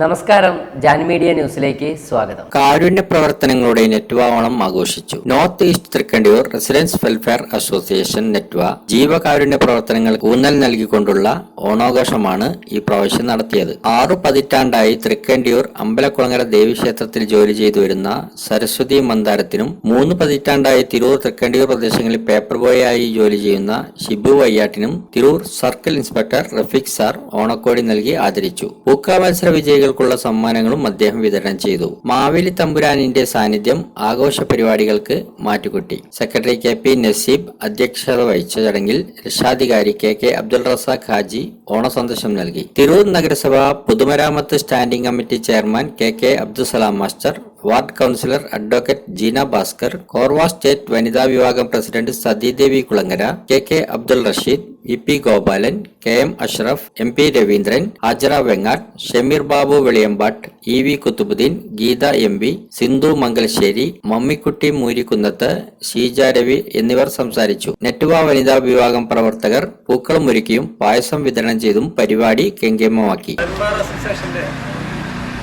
നമസ്കാരം ജാൻ മീഡിയ ന്യൂസിലേക്ക് സ്വാഗതം. കാരുണ്യ പ്രവർത്തനങ്ങളുടെ നെറ്റ്വ ഓണം ആഘോഷിച്ചു. North east Thrikkandiyur residence welfare association NETWA ജീവകാരുണ്യ പ്രവർത്തനങ്ങൾ ഊന്നൽ നൽകിക്കൊണ്ടുള്ള ഓണാഘോഷമാണ് ഈ പ്രാവശ്യം നടത്തിയത്. ആറു പതിറ്റാണ്ടായി തൃക്കണ്ടിയൂർ അമ്പലക്കുളങ്ങര ദേവീക്ഷേത്രത്തിൽ ജോലി ചെയ്തു വരുന്ന സരസ്വതി മന്ദാരത്തിനും മൂന്ന് പതിറ്റാണ്ടായി തിരൂർ തൃക്കണ്ടിയൂർ പ്രദേശങ്ങളിൽ പേപ്പർ ബോയായി ജോലി ചെയ്യുന്ന Shibu വയ്യാട്ടിനും Tirur circle inspector Rafeeq sir ഓണക്കോടി നൽകി ആദരിച്ചു. പൂക്ക മത്സര വിജയികൾക്കുള്ള സമ്മാനങ്ങളും അദ്ദേഹം വിതരണം ചെയ്തു. മാവേലി തമ്പുരാനിന്റെ സാന്നിധ്യം ആഘോഷ പരിപാടികൾക്ക് മാറ്റുകൂട്ടി. സെക്രട്ടറി കെ പി നസീബ് അധ്യക്ഷത വഹിച്ച ചടങ്ങിൽ രക്ഷാധികാരി കെ കെ അബ്ദുൾ റസാഖ് ഹാജി ഓണസന്ദേശം നൽകി. തിരൂർ നഗരസഭ പൊതുമരാമത്ത് standing committee chairman K K Abdussalam master ward councillor advocate Jeena Bhaskar Korwa state വനിതാ വിഭാഗം president Sathidevi Kulangara K K Abdul Rasheed V P Gopalan K M Ashraf M P Raveendran Hajara Vengattu Shameer Babu Veliyambattu E V Kuthubuddeen Geetha M P Sindhu Mangalassery Mammikutty Moorikkunnath Sheeja Ravi എന്നിവർ സംസാരിച്ചു. നെറ്റുവ വനിതാ വിഭാഗം പ്രവർത്തകർ പൂക്കളം ഒരുക്കിയും പായസം വിതരണം ചെയ്തും പരിപാടി കെങ്കേമമാക്കി.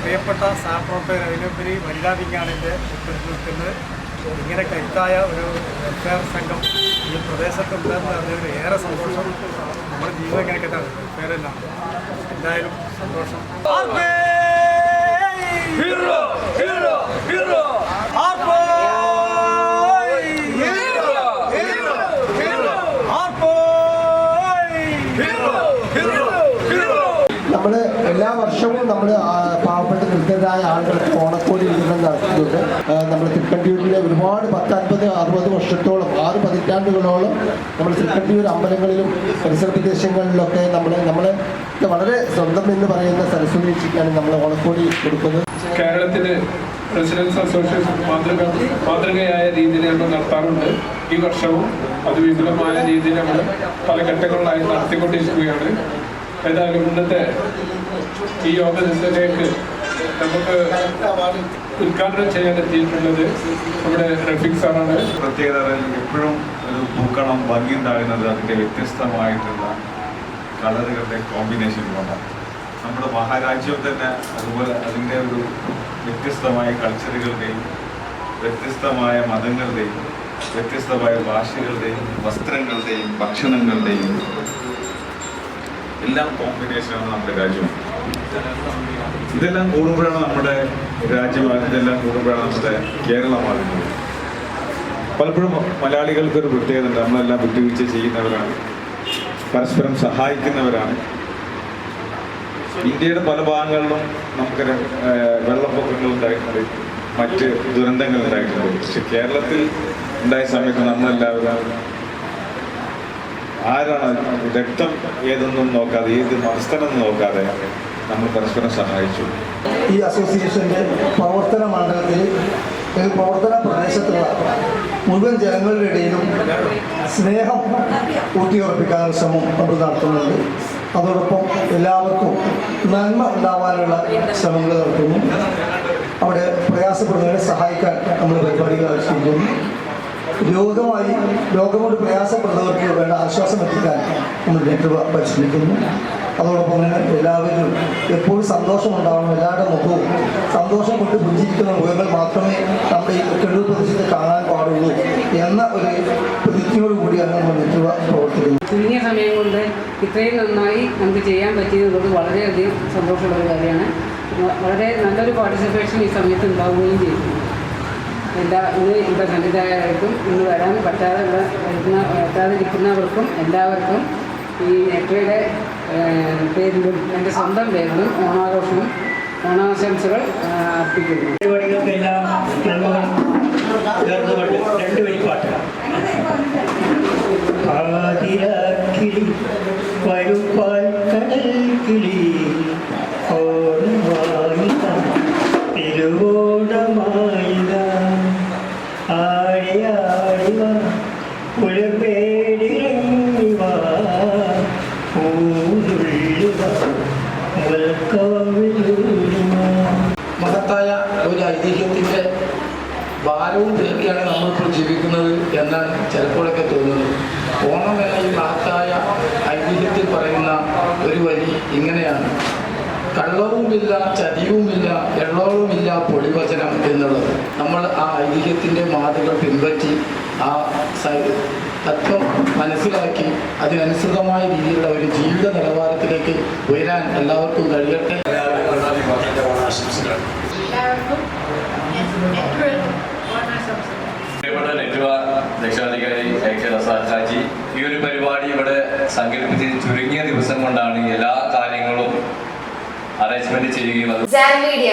പ്രിയപ്പെട്ട സഹപ്രവർത്തകർ അതിലുപരി വനിതാ വിജ്ഞാനിന്റെ നിൽക്കുന്നത്. ഇങ്ങനെ കരുത്തായ ഒരു വെൽഫെയർ സംഘം ഈ പ്രദേശത്തുണ്ടെന്ന് അറിഞ്ഞതിൽ ഏറെ സന്തോഷം. നമ്മുടെ ജീവിതം ഇങ്ങനെ കിട്ടാൻ വെൽഫെയറെല്ലാം എന്തായാലും സന്തോഷം. നമ്മൾ എല്ലാ വർഷവും നമ്മൾ പാവപ്പെട്ട ദരിദ്രരായ ആളുകൾക്ക് ഓണക്കോടി വിതരണം നടത്തുന്നുണ്ട്. നമ്മൾ തൃക്കണ്ടിയൂരിലെ ഒരുപാട് പത്തൻപത് അറുപത് വർഷത്തോളം ആറ് പതിറ്റാണ്ടുകളോളം നമ്മൾ തൃക്കണ്ടിയൂർ അമ്പലങ്ങളിലും പരിസര പ്രദേശങ്ങളിലൊക്കെ നമ്മൾ നമ്മൾ വളരെ സ്വന്തം എന്ന് പറയുന്ന സരസ്വതി ചേച്ചിക്കാണ് നമ്മൾ ഓണക്കോടി കൊടുക്കുന്നത്. കേരളത്തിലെ റെസിഡൻസ് അസോസിയേഷൻ മാതൃക മാതൃകയായ രീതിയിൽ നമ്മൾ നടത്താറുണ്ട്. ഈ വർഷവും അത് വിപുലമായ രീതിയിൽ നമ്മൾ പല ഘട്ടങ്ങളിലായി നടത്തിക്കൊണ്ടിരിക്കുകയാണ്. ഏതായാലും ഇന്നത്തെ ഈ യോഗ ദിവസത്തിലേക്ക് നമുക്ക് ഉദ്ഘാടനം ചെയ്യാൻ എത്തിയിട്ടുള്ളത് നമ്മുടെ റഫീഖ് സാറാണ്. പ്രത്യേകത എപ്പോഴും ഒരു പൂക്കളം ഭംഗിയുണ്ടാകുന്നത് അതിന്റെ വ്യത്യസ്തമായിട്ടുള്ള കളറുകളുടെ കോമ്പിനേഷൻ കൊണ്ടാണ് നമ്മുടെ മഹാരാജ്യം തന്നെ അതുപോലെ അതിന്റെ ഒരു വ്യത്യസ്തമായ കൾച്ചറുകളുടെയും വ്യത്യസ്തമായ മതങ്ങളുടെയും വ്യത്യസ്തമായ ഭാഷകളുടെയും വസ്ത്രങ്ങളുടെയും ഭക്ഷണങ്ങളുടെയും എല്ലാം കോമ്പിനേഷനാണ് നമ്മുടെ രാജ്യം. ഇതെല്ലാം കൂടുമ്പോഴാണ് നമ്മുടെ രാജ്യമാണ് ഇതെല്ലാം കൂടുമ്പോഴാണ് നമ്മുടെ കേരളമാകുന്നത്. പലപ്പോഴും മലയാളികൾക്ക് ഒരു പ്രത്യേകത ഉണ്ട് നമ്മളെല്ലാം വിട്ടുവീഴ്ച ചെയ്യുന്നവരാണ്. പരസ്പരം സഹായിക്കുന്നവരാണ്. ഇന്ത്യയുടെ പല ഭാഗങ്ങളിലും നമുക്ക് വെള്ളപ്പൊക്കങ്ങൾ ഉണ്ടായിട്ടുണ്ട്. മറ്റ് ദുരന്തങ്ങൾ ഉണ്ടായിട്ടുണ്ട്. പക്ഷെ കേരളത്തിൽ ഉണ്ടായ സമയത്ത് നമ്മളെല്ലാവരും ആരാണ് രക്തം ഏതൊന്നും നോക്കാതെ ഏത് മതസ്ഥനെന്ന് നോക്കാതെ നമ്മൾ പരസ്പരം സഹായിച്ചു. ഈ അസോസിയേഷന്റെ പ്രവർത്തന മണ്ഡലത്തിൽ ഒരു പ്രവർത്തന പ്രദേശത്തുള്ള മുഴുവൻ ജനങ്ങളുടെ ഇടയിലും സ്നേഹം ഊട്ടിയുറപ്പിക്കാനുള്ള ശ്രമം നമ്മൾ നടത്തുന്നുണ്ട്. അതോടൊപ്പം എല്ലാവർക്കും നന്മ ഉണ്ടാവാനുള്ള ശ്രമങ്ങൾ നടത്തുന്നു. അവിടെ പ്രയാസപ്പെടുന്നവരെ സഹായിക്കാൻ നമ്മൾ പരിപാടികൾ ആവശ്യപ്പെടുന്നു രോഗമായി രോഗം കൊണ്ട് പ്രയാസപ്പെടുന്നവർക്ക് വേണ്ട ആശ്വാസം എത്തിക്കാൻ നമ്മൾ നേതൃത്വ പരിശ്രമിക്കുന്നു. അതോടൊപ്പം തന്നെ എല്ലാവരും എപ്പോഴും സന്തോഷം ഉണ്ടാവണം എല്ലാവരുടെ മുഖവും സന്തോഷം കൊണ്ട് പുഞ്ചിരിക്കുന്ന മുഖങ്ങൾ മാത്രമേ നമ്മുടെ ഈ കെഴു പ്രദേശത്ത് കാണാൻ പാടുള്ളൂ എന്ന ഒരു പ്രതിജ്ഞയോട് കൂടിയാണ് നമ്മൾ നെറ്റുവ പ്രവർത്തിക്കുന്നത്. ചുരുങ്ങിയ സമയം കൊണ്ട് ഇത്രയും നന്നായി നമുക്ക് ചെയ്യാൻ പറ്റിയത് വളരെയധികം സന്തോഷമുള്ള ഒരു കാര്യമാണ്. വളരെ നല്ലൊരു പാർട്ടിസിപ്പേഷൻ ഈ സമയത്ത് ഉണ്ടാവുകയും ചെയ്തു. എല്ലാ ഇന്ന് ഇവിടെ ഖണ്ഡിതരായിട്ടും ഇന്ന് വരാൻ പറ്റാതെ വരുന്ന പറ്റാതിരിക്കുന്നവർക്കും എല്ലാവർക്കും ഈ നെറ്റയുടെ പേരിലും എന്റെ സ്വന്തം പേരിലും ഓണാഘോഷവും ഓണാശംസകൾ അർപ്പിക്കുന്നു. പരിപാടികൾക്കെല്ലാം രണ്ട് വരുപ്പാൽ കടൽ കിളി ജീവിക്കുന്നത് എന്ന് ചിലപ്പോഴൊക്കെ തോന്നുന്നു. ഓണം എന്ന ഈ മഹത്തായ ഐതിഹ്യത്തിൽ പറയുന്ന ഒരു വരി ഇങ്ങനെയാണ്. കള്ളവുമില്ല ചതിയുമില്ല എള്ളവുമില്ല പൊടിവചനം എന്നുള്ളത്. നമ്മൾ ആ ഐതിഹ്യത്തിന്റെ മാതൃകൾ പിൻപറ്റി ആ തത്വം മനസ്സിലാക്കി അതിനനുസൃതമായ രീതിയിലുള്ള ഒരു ജീവിത നിലവാരത്തിലേക്ക് ഉയരാൻ എല്ലാവർക്കും ഏറ്റവും ഓണാശംസകൾ പ്രിയപ്പെട്ട നെറ്റുവ രക്ഷാധികാരി ഹാജി ഈ ഒരു പരിപാടി ഇവിടെ സംഘടിപ്പിച്ച് ചുരുങ്ങിയ ദിവസം കൊണ്ടാണ് എല്ലാ കാര്യങ്ങളും അറേഞ്ച്മെന്റ് ചെയ്യുകയും മീഡിയ